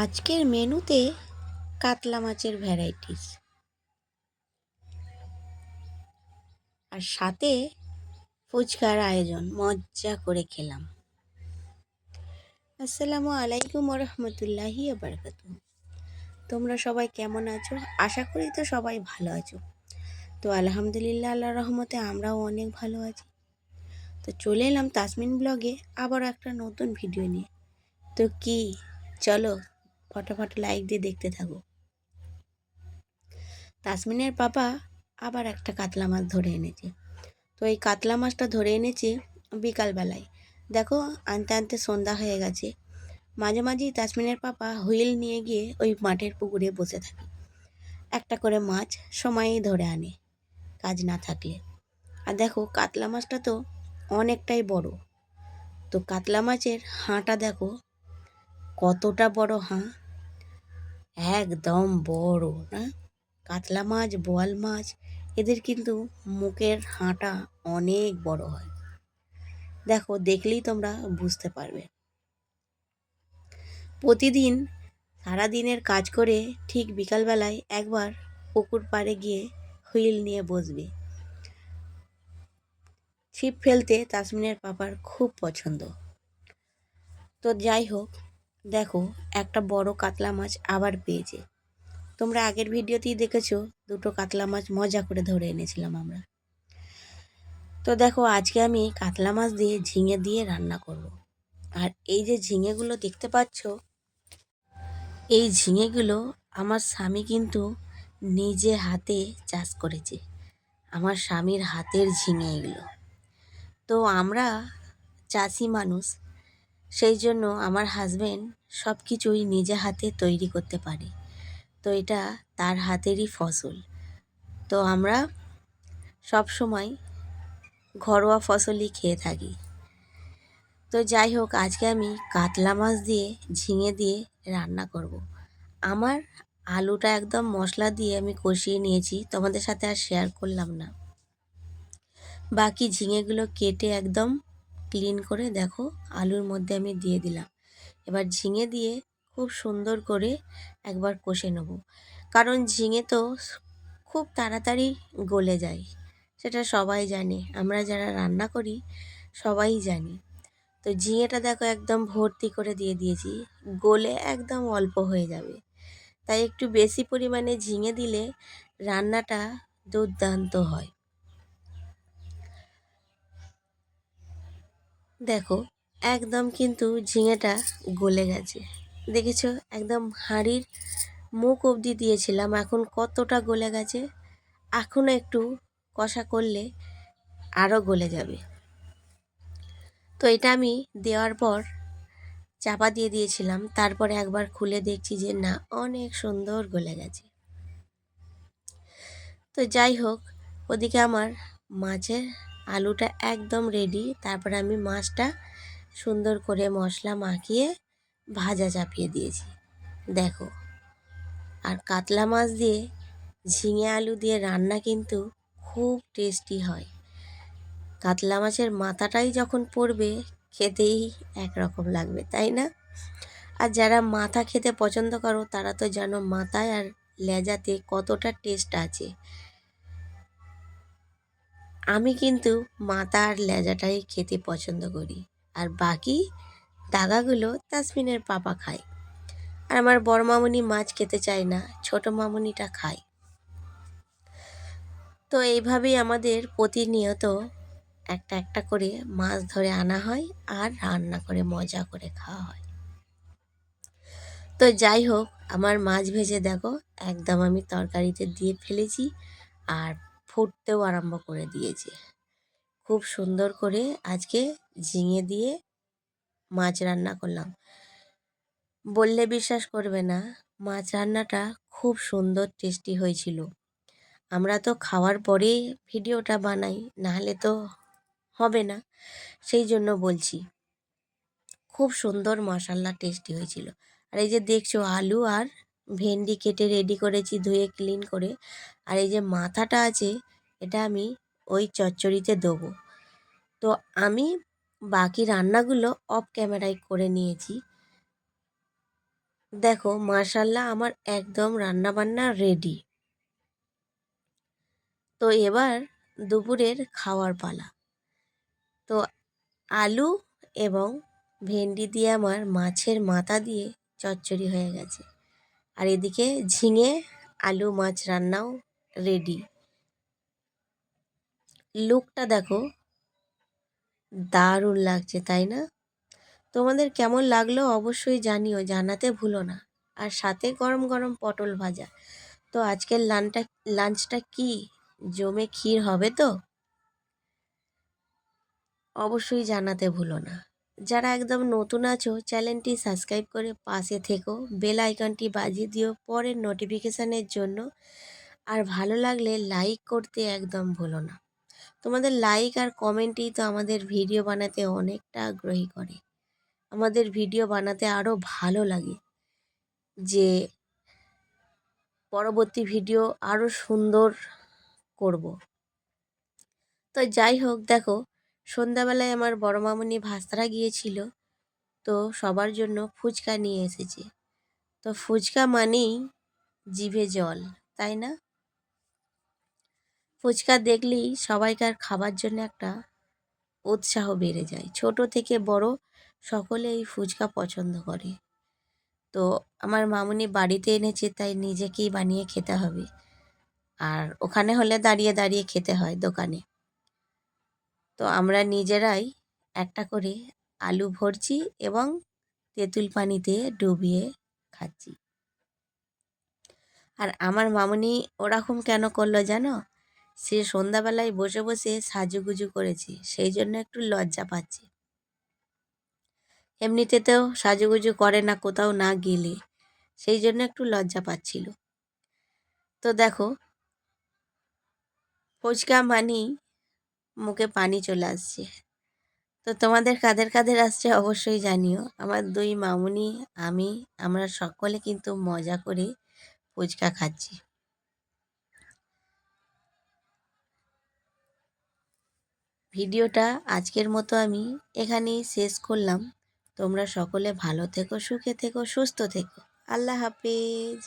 আজকের মেনুতে কাতলা মাছের ভ্যারাইটিস। আর সাথে ফুচকার আয়োজন, মজা করে খেলাম। আসসালামু আলাইকুম রহমতুল্লাহি বারকাত তোমরা সবাই কেমন আছো? আশা করি তো সবাই ভালো আছো। তো আলহামদুলিল্লাহ আল্লাহ রহমতে আমরাও অনেক ভালো আছি। তো চলে এলাম তাসমিন ব্লগে আবার একটা নতুন ভিডিও নিয়ে। তো কি? চলো ফটাফট লাইক দিয়ে দেখতে থাকো। তাসমিনের পাপা আবার একটা কাতলা মাছ ধরে এনেছে। তো এই কাতলা মাছটা ধরে এনেছে বিকালবেলায়। দেখো, আনতে আনতে সন্ধ্যা হয়ে গেছে। মাঝে মাঝেই তাসমিনের পাপা হুইল নিয়ে গিয়ে ওই মাঠের পুকুরে বসে থাকে। একটা করে মাছ সময়ই ধরে আনে, কাজ না থাকলে। আর দেখো, কাতলা মাছটা তো অনেকটাই বড়। তো কাতলা মাছের হাঁটা দেখো, কতটা বড় হাঁ। একদম বড়, না? কাতলা মাছ, বোয়াল মাছ, এদের কিন্তু মুখের হাঁটা অনেক বড় হয়। দেখো, দেখলেই তোমরা বুঝতে পারবে। প্রতিদিন সারাদিনের কাজ করে ঠিক বিকালবেলায় একবার পুকুর পাড়ে গিয়ে হুইল নিয়ে বসবে। ছিপ ফেলতে তাসমিনের পাপার খুব পছন্দ। তো যাই হোক দেখো, একটা বড় কাতলা মাছ আবার পেয়েছে। তোমরা আগের ভিডিওতেই দেখেছ, দুটো কাতলা মাছ মজা করে ধরে এনেছিলাম আমরা। তো দেখো, আজকে আমি কাতলা মাছ দিয়ে ঝিঙে দিয়ে রান্না করব। আর এই যে ঝিঙেগুলো দেখতে পাচ্ছ, এই ঝিঙেগুলো আমার স্বামী কিন্তু নিজে হাতে চাষ করেছে। আমার স্বামীর হাতের ঝিঙে এগুলো। তো আমরা চাষি মানুষ সেই জন্য আমার হাজব্যান্ড সব কিছুই নিজে হাতে তৈরি করতে পারে। তো এটা তার হাতেরই ফসল। তো আমরা সব সময় ঘরোয়া ফসলই খেয়ে থাকি। তো যাই হোক, আজকে আমি কাতলা মাছ দিয়ে, ঝিঙে দিয়ে রান্না করব। আমার আলুটা একদম মশলা দিয়ে আমি কষিয়ে নিয়েছি, তোমাদের সাথে আর শেয়ার করলাম না। বাকি ঝিঙেগুলো কেটে একদম ক্লিন করে দেখো আলুর মধ্যে আমি দিয়ে দিলাম। এবার ঝিঙে দিয়ে খুব সুন্দর করে একবার কষে নেব। কারণ ঝিঙে তো খুব তাড়াতাড়ি গলে যায়, সেটা সবাই জানে। আমরা যারা রান্না করি, সবাই জানি। তো ঝিঙেটা দেখো একদম ভর্তি করে দিয়ে দিয়েছি, গলে একদম অল্প হয়ে যাবে। তাই একটু বেশি পরিমাণে ঝিঙে দিলে রান্নাটা দুর্দান্ত হয়। দেখো, একদম কিন্তু ঝিঙেটা গলে গেছে। দেখেছ? একদম হাঁড়ির মুখ অবধি দিয়েছিলাম, এখন কতটা গলে গেছে? এখনও একটু কষা করলে আরও গলে যাবে। তো এটা আমি দেওয়ার পর চাপা দিয়ে দিয়েছিলাম, তারপরে একবার খুলে দেখছি যে না, অনেক সুন্দর গলে গেছে। তো যাই হোক, ওদিকে আমার মাছের আলুটা একদম রেডি তারপর আমি মাছটা সুন্দর করে মশলা মাখিয়ে ভাজা চাপিয়ে দিয়েছি। দেখো, আর কাতলা মাছ দিয়ে ঝিঙে আলু দিয়ে রান্না কিন্তু খুব টেস্টি হয়। কাতলা মাছের মাথাটাই যখন পড়বে, খেতেই একরকম লাগবে, তাই না? আর যারা মাথা খেতে পছন্দ করো, তারা তো জানো মাথায় আর লেজাতে কতটা টেস্ট আছে। আমি কিন্তু মাথা আর লেজাটাই খেতে পছন্দ করি। আর বাকি দাগাগুলো তাসমিনের পাপা খায়। আর আমার বড় মামুনি মাছ খেতে চায় না, ছোট মামুনিটা খায়। তো এইভাবেই আমাদের প্রতিনিয়ত একটা একটা করে মাছ ধরে আনা হয় আর রান্না করে, মজা করে খাওয়া হয়। তো যাই হোক, আমার মাছ ভেজে দেখো, একদম আমি তরকারিতে দিয়ে ফেলেছি। আর ফুটতেও আরম্ভ করে দিয়েছে। খুব সুন্দর করে আজকে ঝিঙে দিয়ে মাছ রান্না করলাম। বললে বিশ্বাস করবে না, মাছ রান্নাটা খুব সুন্দর, টেস্টি হয়েছিল। আমরা তো খাওয়ার পরেই ভিডিওটা বানাই, নাহলে তো হবে না। সেই জন্য বলছি, খুব সুন্দর মশাল্লা টেস্টি হয়েছিল। আর এই যে দেখছ আলু আর ভেন্ডি কেটে রেডি করেছি ধুয়ে ক্লিন করে। আর এই যে মাথাটা আছে, এটা আমি ওই চচ্চড়িতে দেবো। তো আমি বাকি রান্নাগুলো অফ ক্যামেরায় করে নিয়েছি। দেখো মার্শাল্লাহ আমার একদম রান্না বান্না রেডি তো এবার দুপুরের খাওয়ার পালা। তো আলু এবং ভেন্ডি দিয়ে আমার মাছের মাথা দিয়ে চচ্চড়ি হয়ে গেছে। আর এদিকে ঝিঙে, আলু মাছ রান্নাও রেডি লুকটা দেখো, দারুণ লাগছে, তাই না? তোমাদের কেমন লাগল অবশ্যই জানিও, জানাতে ভুলো না। আর সাথে গরম গরম পটল ভাজা। তো আজকের লানটা, লাঞ্চটা কি? জমে ক্ষীর হবে তো? অবশ্যই জানাতে ভুলো না। যারা একদম নতুন আছো, চ্যানেলটি সাবস্ক্রাইব করে পাশে থেকো। বেল আইকনটি বাজিয়ে দিও পরের নোটিফিকেশানের জন্য। আর ভালো লাগলে লাইক করতে একদম ভুলো না। তোমাদের লাইক আর কমেন্টই তো আমাদের ভিডিও বানাতে অনেকটা আগ্রহী করে। আমাদের ভিডিও বানাতে আরও ভালো লাগে যে পরবর্তী ভিডিও আরও সুন্দর করব। তো যাই হোক, দেখো সন্ধ্যাবেলায় আমার বড় মামুনি ভাস্তারা গিয়েছিল, তো সবার জন্য ফুচকা নিয়ে এসেছে। তো ফুচকা মানেই জিভে জল, তাই না? ফুচকা দেখলেই সবাইকার খাবার জন্য একটা উৎসাহ বেড়ে যায়। ছোট থেকে বড় সকলে এই ফুচকা পছন্দ করে। তো আমার মামুনি বাড়িতে এনেছে, তাই নিজেকেই বানিয়ে খেতে হবে। আর ওখানে হলে দাঁড়িয়ে দাঁড়িয়ে খেতে হয় দোকানে। তো আমরা নিজেরাই একটা করে আলু ভরছি এবং তেঁতুল পানিতে ডুবিয়ে খাচ্ছি। আর আমার মামুনি ওরকম কেন করল জানো? সে সন্ধ্যাবেলায় বসে বসে সাজুগুজু করেছে, সেই জন্য একটু লজ্জা পাচ্ছে। এমনিতে তো সাজুগুজু করে না, কোথাও না গেলে সেই জন্য একটু লজ্জা পাচ্ছিল। তো দেখো, ফুচকা মানেই মুখে পানি চলে আসছে। তো তোমাদের কাদের কাদের আসছে অবশ্যই জানিও। আমার দুই মামুনি, আমি, আমরা সকলে কিন্তু মজা করে ফুচকা খাচ্ছি। ভিডিওটা আজকের মতো আমি এখানেই শেষ করলাম। তোমরা সকলে ভালো থেকো, সুখে থেকো, সুস্থ থেকো। আল্লাহ হাফেজ।